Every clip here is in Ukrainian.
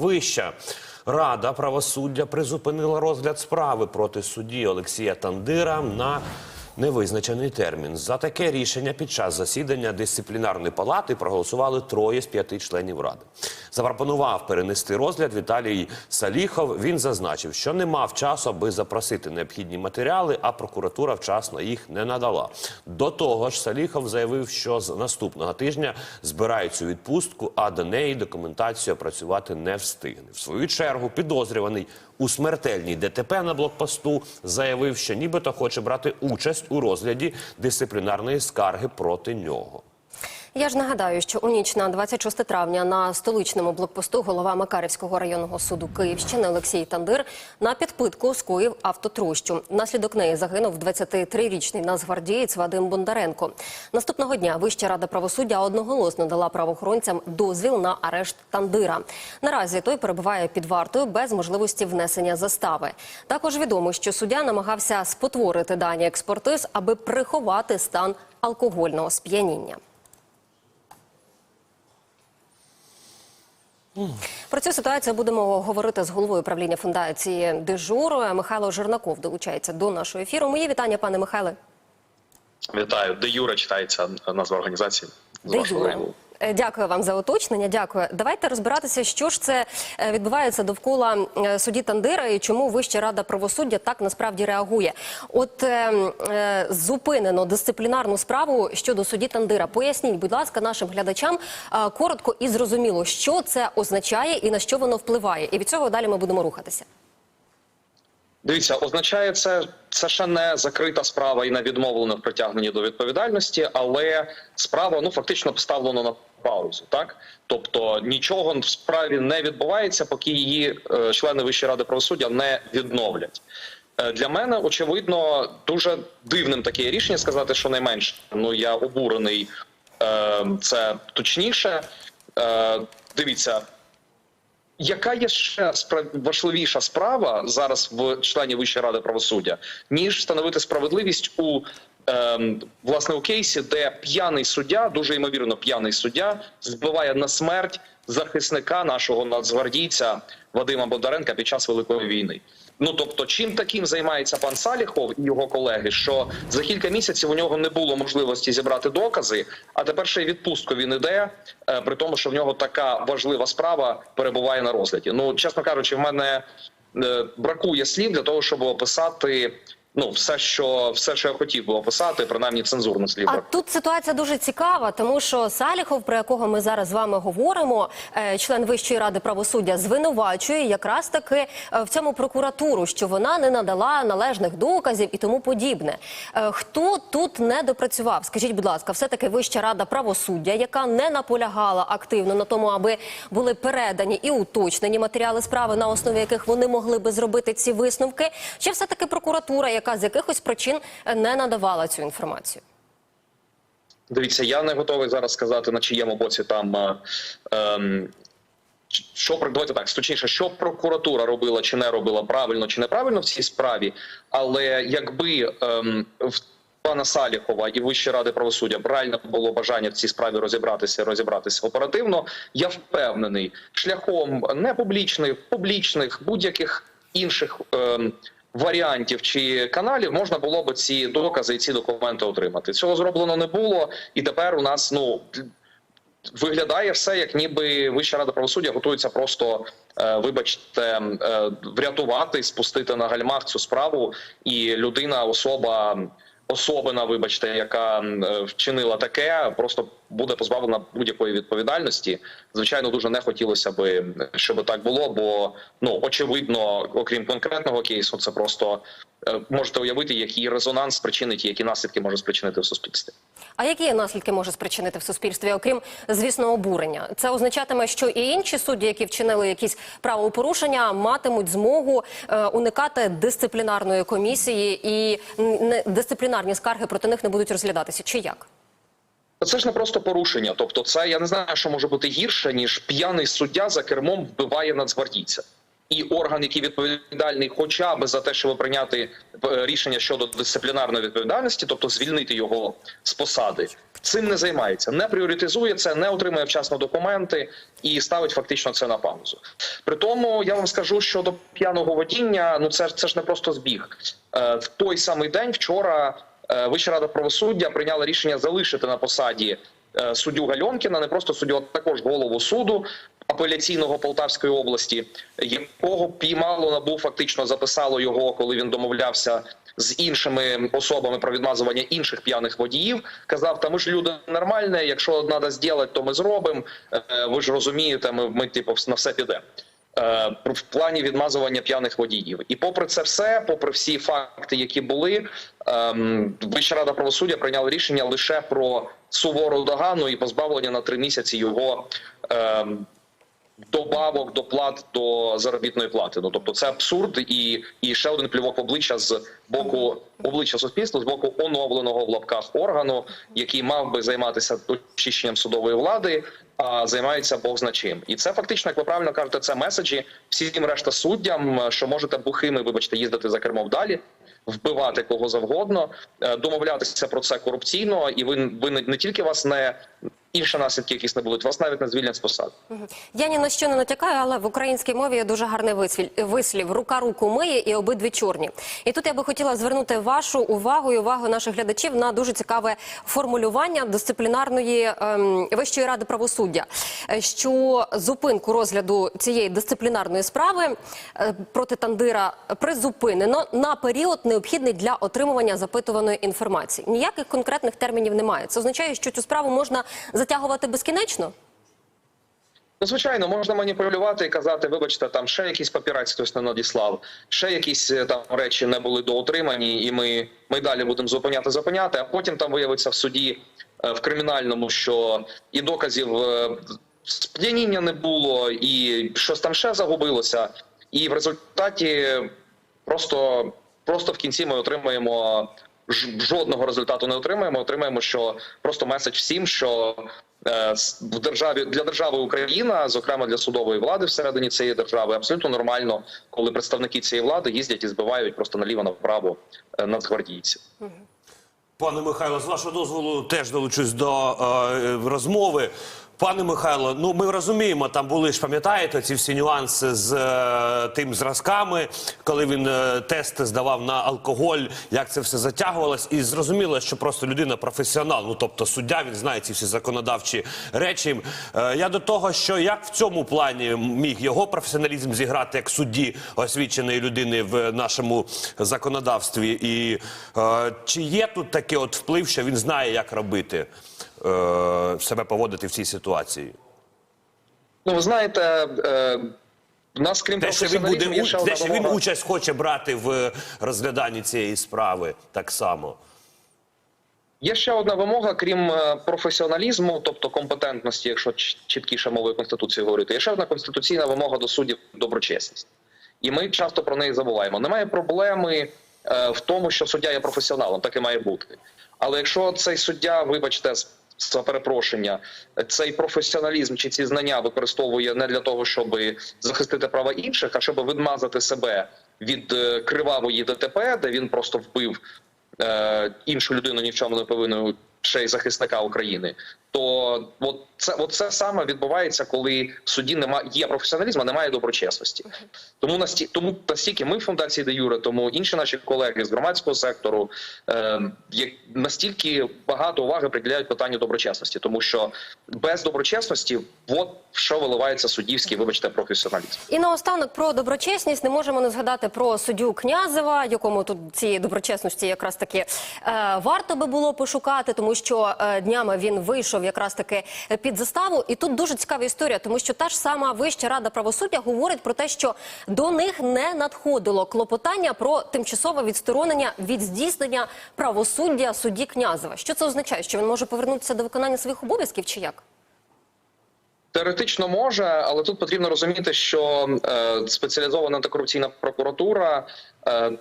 Вища рада правосуддя призупинила розгляд справи проти судді Олексія Тандира на невизначений термін. За таке рішення під час засідання дисциплінарної палати проголосували троє з п'яти членів ради. Запропонував перенести розгляд Віталій Саліхов. Він зазначив, що не мав часу, аби запросити необхідні матеріали, а прокуратура вчасно їх не надала. До того ж, Саліхов заявив, що з наступного тижня збирають цю відпустку, а до неї документацію опрацювати не встигне. В свою чергу підозрюваний у смертельній ДТП на блокпосту заявив, що нібито хоче брати участь у розгляді дисциплінарної скарги проти нього. Я ж нагадаю, що у ніч на 26 травня на столичному блокпосту голова Макарівського районного суду Київщини Олексій Тандир на підпитку скоїв автотрощу. Внаслідок неї загинув 23-річний нацгвардієць Вадим Бондаренко. Наступного дня Вища рада правосуддя одноголосно дала правоохоронцям дозвіл на арешт Тандира. Наразі той перебуває під вартою без можливості внесення застави. Також відомо, що суддя намагався спотворити дані експертиз, аби приховати стан алкогольного сп'яніння. Про цю ситуацію будемо говорити з головою правління фундації Дежур. Михайло Жернаков долучається до нашого ефіру. Мої вітання, пане Михайле. Вітаю, де Юра читається назва організації. з Де вашого Юра? Е, Дякую вам за уточнення. Дякую. Давайте розбиратися, що ж це е, відбувається довкола е, судді Тандира і чому Вища рада правосуддя так насправді реагує. От е, зупинено дисциплінарну справу щодо судді Тандира. Поясніть, будь ласка, нашим глядачам е, коротко і зрозуміло, що це означає і на що воно впливає. І від цього далі ми будемо рухатися. Дивіться, означає це, це ще не закрита справа і не відмовлено в притягненні до відповідальності, але справа ну фактично поставлена на паузу. Так, тобто нічого в справі не відбувається, поки її е, члени Вищої ради правосуддя не відновлять. Е, Для мене очевидно дуже дивним таке рішення сказати, що найменше. Ну я обурений. Е, Це точніше. Е, Дивіться, яка є ще важливіша справа зараз в членів Вищої ради правосуддя, ніж встановити справедливість у ем, власне у кейсі, де п'яний суддя, дуже ймовірно, п'яний суддя, збиває на смерть захисника нашого нацгвардійця Вадима Бондаренка під час великої війни. Ну тобто, чим таким займається пан Саліхов і його колеги, що за кілька місяців у нього не було можливості зібрати докази, а тепер ще й відпустку він іде, е, при тому, що в нього така важлива справа перебуває на розгляді. Ну, чесно кажучи, в мене е, бракує слів для того, щоб описати ну все, що все, що я хотів би описати, принаймні цензурно слів. А тут ситуація дуже цікава, тому що Саліхов, про якого ми зараз з вами говоримо, е, член Вищої ради правосуддя, звинувачує якраз таки е, в цьому прокуратуру, що вона не надала належних доказів і тому подібне. Е, Хто тут не допрацював? Скажіть, будь ласка, все таки Вища рада правосуддя, яка не наполягала активно на тому, аби були передані і уточнені матеріали справи, на основі яких вони могли би зробити ці висновки, чи все таки прокуратура, яка з якихось причин е, не надавала цю інформацію? Дивіться, я не готовий зараз сказати, на чиєму боці там. е, ем, що давайте так, точніше, що прокуратура робила чи не робила правильно чи неправильно в цій справі, але якби ем, в пана Саліхова і Вищої ради правосуддя реально було бажання в цій справі розібратися, розібратися оперативно, я впевнений, шляхом непублічних, публічних будь-яких інших. Ем, Варіантів чи каналів можна було б ці докази і ці документи отримати. Цього зроблено не було, і тепер у нас ну виглядає все, як ніби Вища рада правосуддя готується просто, е, вибачте, е, врятувати, спустити на гальмах цю справу, і людина, особа. Особина, вибачте, яка е, вчинила таке, просто буде позбавлена будь-якої відповідальності. Звичайно, дуже не хотілося би, щоб так було, бо ну очевидно, окрім конкретного кейсу, це просто е, можете уявити, який резонанс спричинить, які наслідки може спричинити в суспільстві. А які наслідки може спричинити в суспільстві, окрім звісно обурення? Це означатиме, що і інші судді, які вчинили якісь правопорушення, матимуть змогу е, уникати дисциплінарної комісії, і не дисциплінарні скарги проти них не будуть розглядатися. Чи як? Це ж не просто порушення. Тобто, це я не знаю, що може бути гірше ніж п'яний суддя за кермом вбиває нацгвардійця. і орган, який відповідальний, хоча б за те, щоб прийняти е, рішення щодо дисциплінарної відповідальності, тобто звільнити його з посади, цим не займається, не пріоритизує це, не отримує вчасно документи і ставить фактично це на паузу. При тому я вам скажу щодо п'яного водіння. Ну це ж це ж не просто збіг. Е, В той самий день вчора Вища рада правосуддя прийняла рішення залишити на посаді е, суддю Гальонкіна, не просто суддю, а також голову суду апеляційного Полтавської області, якого піймало набу фактично записало його, коли він домовлявся з іншими особами про відмазування інших п'яних водіїв. Казав, та ми ж люди нормальні, якщо треба зробити, то ми зробимо. Е, Ви ж розумієте, ми, ми типу на все підемо. Е, в плані відмазування п'яних водіїв. І попри це все, попри всі факти, які були, ем, Вища рада правосуддя прийняла рішення лише про сувору догану і позбавлення на три місяці його. Ем, Добавок до плат до заробітної плати. Ну тобто це абсурд і, і ще один плювок в обличчя з боку обличчя суспільства, з боку оновленого в лапках органу, який мав би займатися очищенням судової влади, а займаються Бог значим. І це фактично, як ви правильно кажете, це меседжі всім решта суддям, що можете бухими, вибачте, їздити за кермом далі. Вбивати кого завгодно, е, домовлятися про це корупційно, і ви, ви не тільки вас не інші наслідки, якісь не будуть, вас навіть не звільнять з посади. Я ні на що не натякаю, але в українській мові є дуже гарний вислів рука руку миє і обидві чорні. І тут я би хотіла звернути вашу увагу і увагу наших глядачів на дуже цікаве формулювання дисциплінарної ем, вищої ради правосуддя, е, що зупинку розгляду цієї дисциплінарної справи е, проти Тандира призупинено на період необхідний для отримування запитуваної інформації. Ніяких конкретних термінів немає. Це означає, що цю справу можна затягувати безкінечно. Ну, звичайно, можна маніпулювати і казати, вибачте, там ще якийсь папірець хтось не надіслав, ще якісь е, там речі не були доотримані, і ми, ми далі будемо зупиняти, зупиняти. А потім там виявиться в суді е, в кримінальному, що і доказів е, сп'яніння не було, і щось там ще загубилося. І в результаті просто, просто в кінці ми отримаємо жодного результату не отримаємо. Отримаємо, що просто меседж всім, що е, в державі для держави Україна, зокрема для судової влади всередині цієї держави, абсолютно нормально, коли представники цієї влади їздять і збивають просто наліво направо е, нацгвардійців. Пане Михайло, з вашого дозволу теж долучусь до е, розмови. Пане Михайло, ну ми розуміємо, там були ж пам'ятаєте ці всі нюанси з е, тим зразками, коли він е, тест здавав на алкоголь, як це все затягувалось, і зрозуміло, що просто людина професіонал, ну тобто суддя, він знає ці всі законодавчі речі. Е, я до того, що як в цьому плані міг його професіоналізм зіграти як судді освіченої людини в нашому законодавстві, і е, чи є тут такий от вплив, що він знає, як робити? Е, себе поводити в цій ситуації. Ну ви знаєте, е, в нас крім Те, що він буде те, що він участь хоче брати в розгляданні цієї справи, так само. Є ще одна вимога, крім е, професіоналізму, тобто компетентності, якщо чіткіше мовою конституції говорити. Є ще одна конституційна вимога до суддів доброчесність, і ми часто про неї забуваємо. Немає проблеми е, в тому, що суддя є професіоналом, так і має бути. Але якщо цей суддя, вибачте, з- за перепрошення, цей професіоналізм чи ці знання використовує не для того, щоб захистити права інших, а щоб відмазати себе від е, кривавої ДТП, де він просто вбив е, іншу людину ні в чому не повинну ще й захисника України. То от це, от це саме відбувається, коли в суді немає є професіоналізм, а немає доброчесності. Тому насті, тому настільки ми в фундації де Юре, тому інші наші колеги з громадського сектору е, настільки багато уваги приділяють питанню доброчесності, тому що без доброчесності, от що виливається суддівський, вибачте, професіоналізм. І наостанок про доброчесність не можемо не згадати про суддю Князева, якому тут цієї доброчесності якраз таки е, варто би було пошукати, тому що е, днями він вийшов якраз таки під заставу. І тут дуже цікава історія, тому що та ж сама Вища рада правосуддя говорить про те, що до них не надходило клопотання про тимчасове відсторонення від здійснення правосуддя судді Князева. Що це означає? Що він може повернутися до виконання своїх обов'язків чи як? Теоретично може, але тут потрібно розуміти, що е, спеціалізована антикорупційна прокуратура е,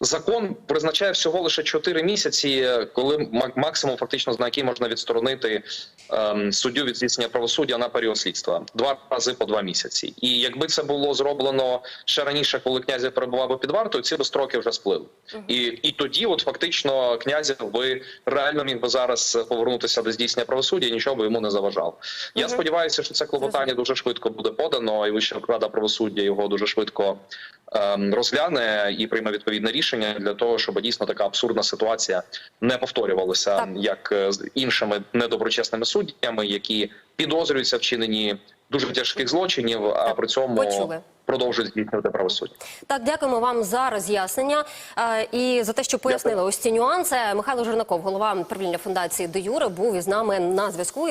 закон призначає всього лише 4 місяці, коли мак- максимум фактично на який можна відсторонити ем, суддю від здійснення правосуддя на період слідства два рази по два місяці. І якби це було зроблено ще раніше, коли князів перебував би під вартою, ці би строки вже сплили. І, і тоді, от фактично, князів би реально міг би зараз повернутися до здійснення правосуддя, і нічого би йому не заважало. Я сподіваюся, що це клопотання дуже швидко буде подано, і Вища рада правосуддя його дуже швидко розгляне і прийме відповідне рішення для того, щоб дійсно така абсурдна ситуація не повторювалася, Так. як е, з іншими недоброчесними суддями, які підозрюються в чиненні дуже тяжких злочинів, а при цьому почули. продовжують здійснювати правосуддя. Так, дякуємо вам за роз'яснення е, і за те, що пояснили ось ці нюанси. Михайло Жернаков, голова правління фундації Де Юре, був із нами на зв'язку.